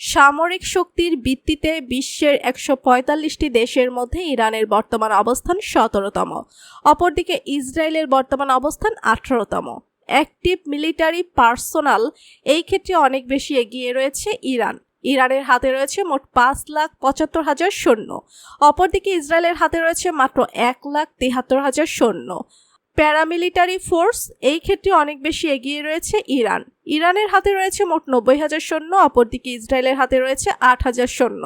সামরিক শক্তির ভিত্তিতে বিশ্বের একশো পঁয়তাল্লিশটি দেশের মধ্যে ইরানের বর্তমান অবস্থান সতেরোতম। অপরদিকে ইসরায়েলের বর্তমান অবস্থান আঠারোতম। অ্যাক্টিভ মিলিটারি পার্সোনাল এই ক্ষেত্রে অনেক বেশি এগিয়ে রয়েছে ইরান। ইরানের হাতে রয়েছে মোট পাঁচ লাখ পঁচাত্তর হাজার সৈন্য। অপরদিকে ইসরায়েলের হাতে রয়েছে মাত্র এক লাখ তেহাত্তর হাজার সৈন্য। প্যারামিলিটারি ফোর্স এই ক্ষেত্রে অনেক বেশি এগিয়ে রয়েছে ইরান। ইরানের হাতে রয়েছে মোট নব্বই হাজার সৈন্য, অপরদিকে ইসরায়েলের হাতে রয়েছে আট হাজার সৈন্য।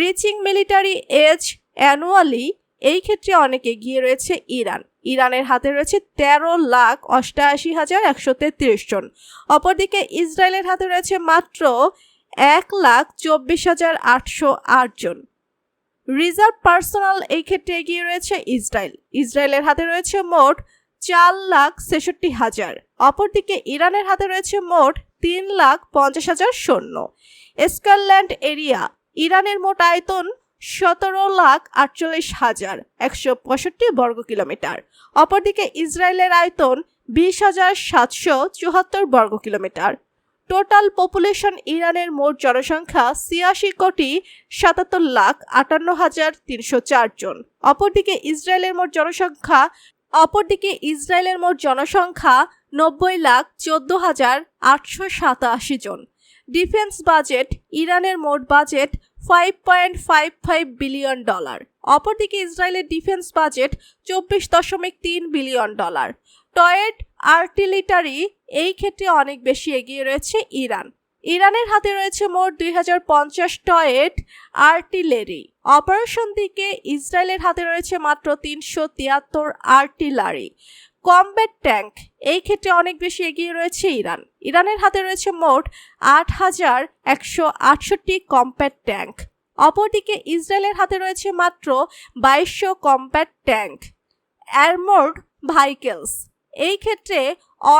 রিচিং মিলিটারি এজ অ্যানুয়ালি এই ক্ষেত্রে অনেক এগিয়ে রয়েছে ইরান। ইরানের হাতে রয়েছে তেরো লাখ অষ্টআশি হাজার একশো তেত্রিশ জন। অপরদিকে ইসরায়েলের হাতে রয়েছে মাত্র এক লাখ চব্বিশ হাজার আটশো আট জন। রিজার্ভ পার্সোনাল এই ক্ষেত্রে এগিয়ে রয়েছে ইসরায়েল। ইসরায়েলের হাতে রয়েছে মোট চার লাখ ছেষট্টি হাজার। অপরদিকে ইরানের হাতে রয়েছে মোট তিন লাখ পঞ্চাশ হাজার সৈন্য। স্কটল্যান্ড এরিয়া, ইরানের মোট আয়তন সতেরো লাখ আটচল্লিশ হাজার একশো পঁয়ষট্টি বর্গ কিলোমিটার। অপরদিকে ইসরায়েলের আয়তন বিশ হাজার সাতশো চুয়াত্তর বর্গ কিলোমিটার। টোটাল পপুলেশন ইরানের মোট জনসংখ্যা ছিয়াশি কোটি সাতাত্তর লাখ আটান্ন হাজার তিনশো জন। অপরদিকে ইসরায়েলের মোট জনসংখ্যা, অপরদিকে ইসরায়েলের মোট জনসংখ্যা নব্বই লাখ চোদ্দ হাজার আটশো সাতাশি জন। ডিফেন্স বাজেট ইরানের মোট budget five point five five billion dollar অপরদিকে ইসরায়েলের ডিফেন্স বাজেট চব্বিশ দশমিক তিন বিলিয়ন ডলার টয়েড আর্টিলিটারি এই ক্ষেত্রে অনেক বেশি এগিয়ে রয়েছে ইরান। ইরানের হাতে রয়েছে মোট দুই হাজার পঞ্চাশ টয়েট আর্টিলারি। অপারেশন দিকে ইসরায়েলের হাতে রয়েছে মাত্র তিনশো তিয়াত্তর আর্টিলারি। কমব্যাট ট্যাঙ্ক এই ক্ষেত্রে অনেক বেশি এগিয়ে রয়েছে ইরান। ইরানের হাতে রয়েছে মোট আট হাজার একশো আটষট্টি কম্প্যাট ট্যাঙ্ক। অপরদিকে ইসরায়েলের হাতে রয়েছে মাত্র বাইশশো কম্প্যাট ট্যাঙ্ক। অ্যারমোর্ড ভাইকেলস এই ক্ষেত্রে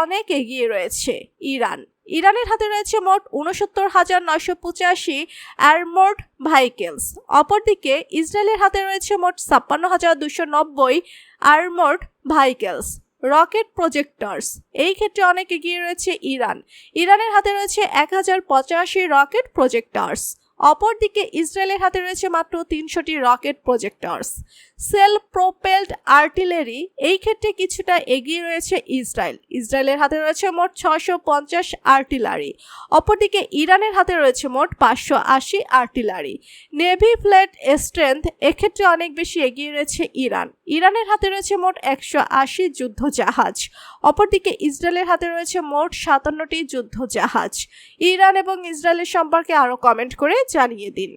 অনেক এগিয়ে রয়েছে ইরান। ইরানের হাতে রয়েছে মোট উনসত্তর হাজার নয়শো পঁচাশি অ্যারমোর্ড ভাইকেলস অপরদিকে ইসরায়েলের হাতে রয়েছে মোট ছাপ্পান্ন হাজার দুশো নব্বই আর্মোর্ড ভাইকেলস রকেট প্রজেক্টর্স। এই ক্ষেত্রে অনেক এগিয়ে রয়েছে ইরান। ইরানের হাতে রয়েছে এক হাজার পঁচাশি রকেট প্রজেক্টর্স। অপরদিকে ইসরায়েলের হাতে রয়েছে মাত্র তিনশোটি rocket projectors. Self propelled artillery, এই ক্ষেত্রে কিছুটা এগিয়ে রয়েছে ইসরায়েল। ইসরায়েলের হাতে রয়েছে মোট ছশো পঞ্চাশ আর্টিলারি। অপরদিকে ইরানের হাতে রয়েছে মোট পাঁচশো আশি আর্টিলারি। নেভি ফ্লেট স্ট্রেংথ এক্ষেত্রে অনেক বেশি এগিয়ে রয়েছে ইরান। ইরানের হাতে রয়েছে মোট একশো আশি যুদ্ধ জাহাজ অপরদিকে ইসরায়েলের হাতে রয়েছে মোট সাতান্নটি যুদ্ধ জাহাজ ইরান এবং ইসরায়েলের সম্পর্কে আরও কমেন্ট করে জানিয়ে দিন।